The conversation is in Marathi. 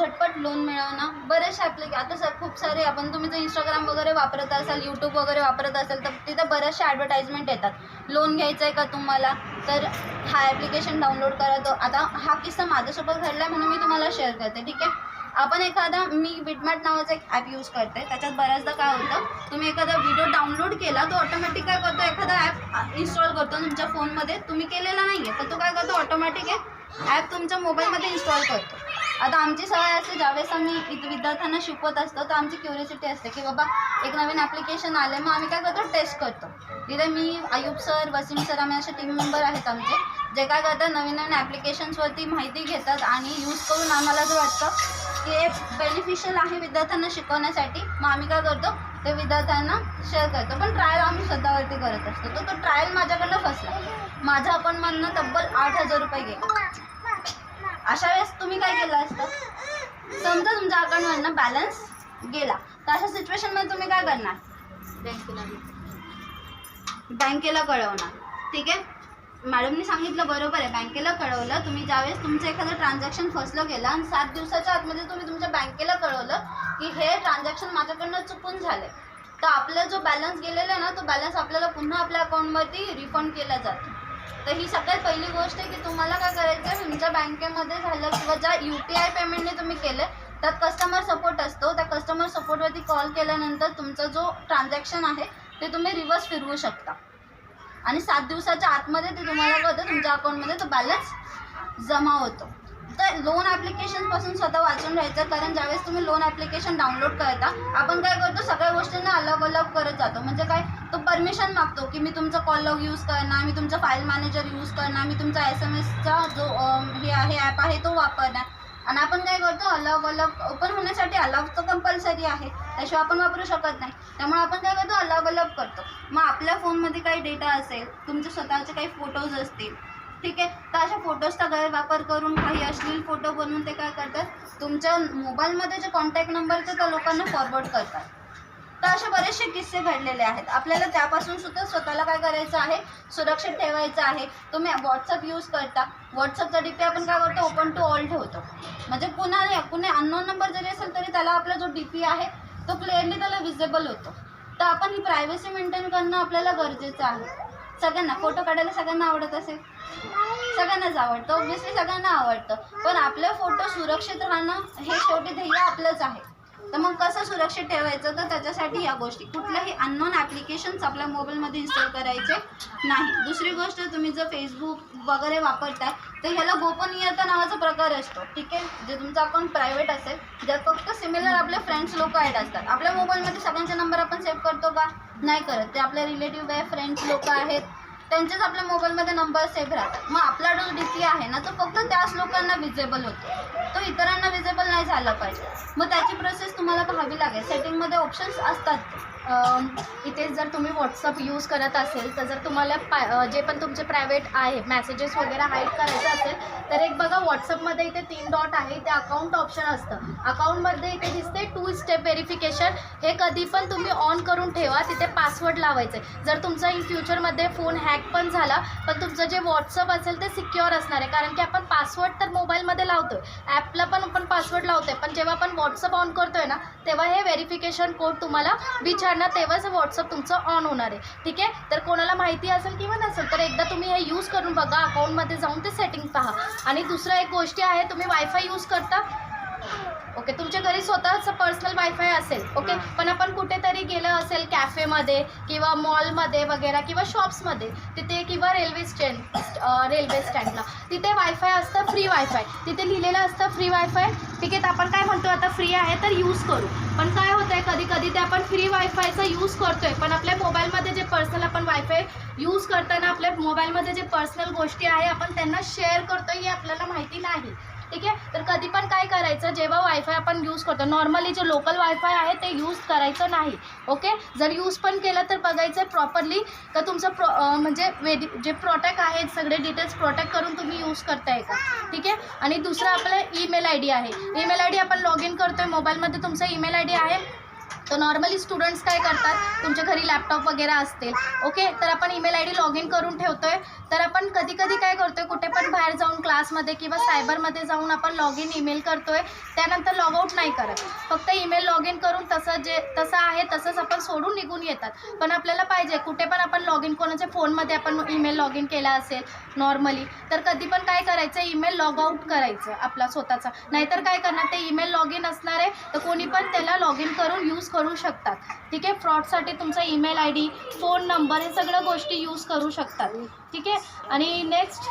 झटपट लोन मिळवणं बरेचसे ॲप्लिक आता सर खूप सारे आपण तुम्ही जर इंस्टाग्राम वगैरे वापरत असाल यूट्यूब वगैरे वापरत असाल तर तिथं बऱ्याचशा ॲडव्हर्टाईजमेंट येतात. लोन घ्यायचं आहे का तुम्हाला? तर हा ॲप्लिकेशन डाउनलोड करा तो. आता हा किस्सा माझ्यासोबत घडला आहे म्हणून मी तुम्हाला शेअर करते ठीक आहे? आपण एखादा मी विटमॅट नावाचा एक ॲप यूज करते. त्याच्यात बऱ्याचदा काय होतं तुम्ही एखादा व्हिडिओ डाउनलोड केला तो ऑटोमॅटिक काय करतो? एखादा ॲप इन्स्टॉल करतो तुमच्या फोनमध्ये तुम्ही केलेला नाही आहे तर तो काय करतो? ऑटोमॅटिक आहे ॲप तुमच्या मोबाईलमध्ये इन्स्टॉल करतो. आता आमची सवय असते ज्यावेळेस आम्ही इथं विद्यार्थ्यांना शिकवत असतो तर आमची क्युरिसिटी असते की बाबा एक नवीन ॲप्लिकेशन आले मग आम्ही काय करतो? टेस्ट करतो. तिथे मी आयुब सर वसीम सर आम्ही असे टीम मेंबर आहेत आमचे जे काय करतात नवीन नवीन ॲप्लिकेशन्सवरती माहिती घेतात आणि यूज करून आम्हाला जर वाटतं की हे बेनिफिशियल आहे विद्यार्थ्यांना शिकवण्यासाठी मग आम्ही काय करतो? ते विद्यार्थ्यांना शेअर करतो. पण ट्रायल आम्ही स्वतःवरती करत असतो. तर तो ट्रायल माझ्याकडनं फसला. माझं आपण म्हणणं तब्बल आठ हजार रुपये गेले. अशा वेळेस तुम्ही काय केलं असतं? समजा तुमच्या अकाउंटमधनं बॅलन्स गेला. तर अशा सिच्युएशनमध्ये तुम्ही काय करणार? बँकेला बँकेला कळवणार. ठीक आहे? मॅडमनी सांगितलं बरोबर आहे. बँकेला कळवलं. तुम्ही ज्यावेळेस तुमचं एखादं ट्रान्झॅक्शन फसलं गेलं आणि सात दिवसाच्या आतमध्ये तुम्ही तुमच्या बँकेला कळवलं की हे ट्रान्झॅक्शन माझ्याकडनं चुकून झालं तर आपला जो बॅलन्स गेलेला आहे ना तो बॅलन्स आपल्याला पुन्हा आपल्या अकाउंटवरती रिफंड केला जातो. तर ही सगळ्यात पहिली गोष्ट आहे की तुम्हाला काय करायचं तुमच्या बँकेमध्ये झालं किंवा ज्या यू पी आय पेमेंटने तुम्ही केलं त्यात कस्टमर सपोर्ट असतो. त्या कस्टमर सपोर्टवरती कॉल केल्यानंतर तुमचा जो ट्रान्झॅक्शन आहे ते तुम्ही रिव्हर्स फिरवू शकता. आणि सात दिवसाच्या आतमध्ये ते तुम्हाला कळतं तुमच्या अकाउंटमध्ये तो बॅलन्स जमा होतो. तर लोन ॲप्लिकेशनपासून स्वतः वाचून राहायचं कारण ज्यावेळेस तुम्ही लोन ॲप्लिकेशन डाउनलोड करता आपण काय करतो सगळ्या गोष्टींना अलग अलग करत जातो. म्हणजे काय? तो परमिशन मागतो की मी तुमचा कॉल लॉग यूज करणार मी तुमचा फाईल मॅनेजर यूज करणार मी तुमचा एस एम एसचा जो हे आहे ॲप आहे तो वापरणार. आणि आपण काय करतो अलग अलग ओपन होण्यासाठी अलग तर कंपल्सरी आहे. त्याशिवाय आपण वापरू शकत नाही. त्यामुळे आपण काय करतो अलग अलग करतो. मग आपल्या फोनमध्ये काही डेटा असेल तुमचे स्वतःचे काही फोटोज असतील ठीक आहे. तर अशा फोटोजचा गैरवापर करून काही अश्लील फोटो बनवून ते काय करतात? तुमच्या मोबाईलमध्ये जे कॉन्टॅक्ट नंबरचे त्या लोकांना फॉरवर्ड करतात. तर असे बरेचसे किस्से घडलेले आहेत. आपल्याला त्यापासून सुद्धा स्वतःला काय करायचं आहे? सुरक्षित ठेवायचं आहे. तुम्ही व्हॉट्सअप यूज करता. व्हॉट्सअपचा डी पी आपण काय करतो? ओपन टू ऑल ठेवतो. म्हणजे कुणा कुणी अननोन नंबर जरी असेल तरी त्याला आपला जो डी पी आहे तो क्लिअरली त्याला विजेबल होतो. तर आपण ही प्रायव्हसी मेंटेन करणं आपल्याला गरजेचं आहे. सगळ्यांना फोटो काढायला सगळ्यांना आवडत असेल? सगळ्यांनाच आवडतं. ऑब्व्हियसली सगळ्यांना आवडतं. पण आपले फोटो सुरक्षित राहणं हे शेवटी ध्येय आपलंच आहे. तर मग कसं सुरक्षित ठेवायचं? तर त्याच्यासाठी या गोष्टी. कुठल्याही अननोन ॲप्लिकेशन्स आपल्या मोबाईलमध्ये इन्स्टॉल करायचे नाही. दुसरी गोष्ट तुम्ही जर फेसबुक वगैरे वापरताय तर ह्याला गोपनीयता नावाचा प्रकार असतो. ठीक आहे? जे तुमचं अकाउंट प्रायव्हेट असेल ज्यात फक्त सिमिलर आपले फ्रेंड्स लोक ॲड असतात. आपल्या मोबाईलमध्ये सगळ्यांचे नंबर आपण सेव्ह करतो का? नाही करत. ते आपले रिलेटिव्ह आहे फ्रेंड्स लोक आहेत. त्यांचेच आपल्या मोबाईलमध्ये नंबर सेव्ह राहतात. मग आपला जो डी पी आहे ना तो फक्त त्याच लोकांना विजेबल होतो. तो इतरांना विजेबल नाही झाला पाहिजे. मग त्याची प्रोसेस तुम्हाला पाहावी लागेल. सेटिंगमध्ये ऑप्शन्स असतात. इथे जर तुम्ही व्हॉट्सअप यूज करत असेल तर जर तुम्हाला पा जे पण तुमचे प्रायव्हेट आहे मॅसेजेस वगैरे हाईड करायचं असेल तर एक बघा व्हॉट्सअपमध्ये इथे तीन डॉट आहे ते अकाउंट ऑप्शन असतं. अकाउंटमध्ये इथे दिसते टू स्टेप व्हेरिफिकेशन हे कधी पण तुम्ही ऑन करून ठेवा तिथे पासवर्ड लावायचे. जर तुमचा इन फ्युचरमध्ये फोन हॅक पण झाला पण तुमचं जे व्हॉट्सअप असेल ते सिक्युअर असणार आहे. कारण की आपण पासवर्ड तर मोबाईलमध्ये लावतो आहे ॲपला पण आपण पासवर्ड लावतो आहे पण जेव्हा आपण व्हॉट्सअप ऑन करतो आहे ना तेव्हा हे व्हेरिफिकेशन कोड तुम्हाला विचार विचारणार तेव्हाच व्हॉट्सअप तुमचं ऑन होणार आहे. ठीक आहे? तर कोणाला माहिती असेल किंवा नसेल तर एकदा तुम्ही हे यूज करून बघा अकाउंटमध्ये जाऊन ते सेटिंग पहा. आणि दुसरं एक गोष्टी आहे तुम्ही वायफाय यूज करता. ओके तुमच्या घरी स्वतःचं पर्सनल वायफाय असेल ओके? पण आपण कुठेतरी गेलं असेल कॅफेमध्ये किंवा मॉलमध्ये वगैरे किंवा शॉप्समध्ये तिथे किंवा रेल्वे स्टँड रेल्वे स्टँडला तिथे वायफाय असतं फ्री वायफाय तिथे लिहिलेलं असतं फ्री वायफाय ठीक आहे तर आपण काय म्हणतो आता फ्री आहे तर यूज करू. पण काय होतं आहे कधी कधी ते आपण फ्री वायफायचा यूज करतोय पण आपल्या मोबाईलमध्ये जे पर्सनल आपण वायफाय यूज करताना आपल्या मोबाईलमध्ये जे पर्सनल गोष्टी आहे आपण त्यांना शेअर करतोय हे आपल्याला माहिती नाही. ठीक आहे? तर कधी पण काय करायचं जेव्हा वायफाय आपण यूज करतो नॉर्मली जे लोकल वायफाय आहे ते यूज करायचं नाही ओके जर यूज पण केलं तर बघायचं प्रॉपरली का तुमचं प्रो म्हणजे वेदी जे प्रोटेक्ट आहेत सगळे डिटेल्स प्रोटेक्ट करून तुम्ही यूज करताय का? ठीक आहे? आणि दुसरं आपलं ईमेल आय डी आहे. ईमेल आय डी आपण लॉग इन करतोय मोबाईलमध्ये तुमचा ईमेल आय डी आहे. तर नॉर्मली स्टुडंट्स काय करतात? तुमच्या घरी लॅपटॉप वगैरे असतील ओके तर आपण email I D log in करून ठेवतोय. तर आपण कधी कधी काय करतोय कुठे पण बाहेर जाऊन क्लासमध्ये किंवा सायबरमध्ये जाऊन आपण लॉग इन ईमेल करतोय त्यानंतर लॉगआउट नाही करत. फक्त ईमेल लॉग इन करून तसं जे तसं आहे तसंच आपण सोडून निघून येतात. पण आपल्याला पाहिजे कुठे पण आपण लॉग इन कोणाच्या फोनमध्ये आपण ईमेल लॉग इन केला असेल नॉर्मली तर कधी पण काय करायचं ईमेल लॉग आऊट करायचं आपला स्वतःचा. नाहीतर काय करणार ते ईमेल लॉग इन असणार आहे तर कोणी पण त्याला लॉग इन करून यूज करू शकतात. ठीक आहे? फ्रॉडसाठी तुमचा email I D phone number हे सगळ्या गोष्टी यूज करू शकतात. ठीक आहे? आणि नेक्स्ट